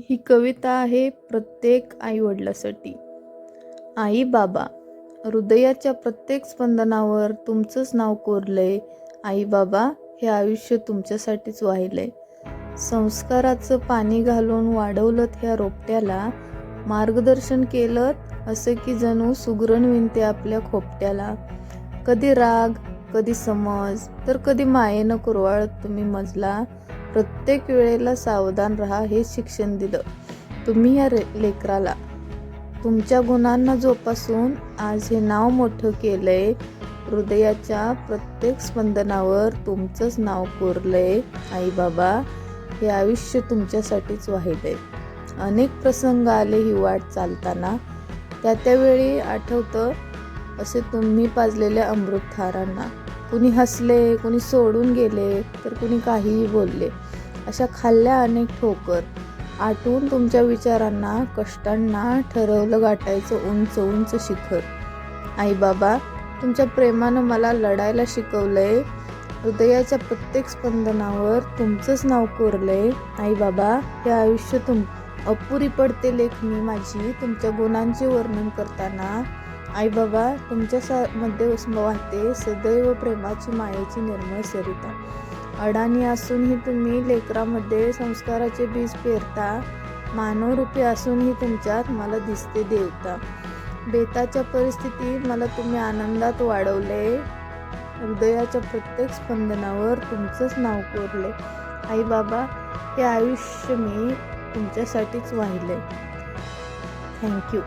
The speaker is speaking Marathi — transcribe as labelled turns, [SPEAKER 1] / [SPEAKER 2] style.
[SPEAKER 1] ही कविता आहे प्रत्येक आईवडिलासाठी. आई बाबा हृदयाच्या प्रत्येक स्पंदनावर तुमचंच नाव कोरलंय. आई बाबा हे आयुष्य तुमच्यासाठीच वाहिलंय. संस्काराचं पाणी घालून वाढवलं ह्या रोपट्याला. मार्गदर्शन केलं असं की जणू सुगरण विणते आपल्या खोपट्याला. कधी राग कधी समज तर कधी मायेनं कुरवाळत तुम्ही मजला. प्रत्येक वेळेला सावधान राहा हे शिक्षण दिलं. तुम्ही या लेकराला. तुमच्या गुणांना जोपासून आज हे नाव मोठं केलंय. हृदयाच्या प्रत्येक स्पंदनावर तुमचंच नाव कोरलंय आई बाबा हे आयुष्य तुमच्यासाठीच वाहिलंय. अनेक प्रसंग आले ही वाट चालताना. त्या त्यावेळी आठवतं असे तुम्ही पाजलेल्या अमृतथारांना कुणी हसले कुणी सोडून गेले तर कुणी काहीही बोलले. अशा खाल्ल्या अनेक ठोकर. आठवून तुमच्या विचारांना कष्टांना ठरवलं गाठायचं उंच उंच शिखर. आई बाबा तुमच्या प्रेमानं मला लढायला शिकवलंय. हृदयाच्या प्रत्येक स्पंदनावर तुमचंच नाव कोरलंय. आई बाबा हे आयुष्य तुम अपुरी पडते लेखणी माझी. तुमच्या गुणांचे वर्णन करताना आई बाबा तुमच्या सा मध्ये वाहते सदैव प्रेमाची मायेची निर्मळ सरिता. अडाणी असूनही तुम्ही लेकरामध्ये संस्काराचे बीज पेरता मानवरूपी असूनही तुमच्यात मला दिसते देवता. बेताच्या परिस्थितीत मला तुम्ही आनंदात वाढवले हृदयाच्या प्रत्येक स्पंदनावर तुमचंच नाव कोरले. आई बाबा हे आयुष्य मी तुमच्यासाठीच वाहिले. थँक्यू.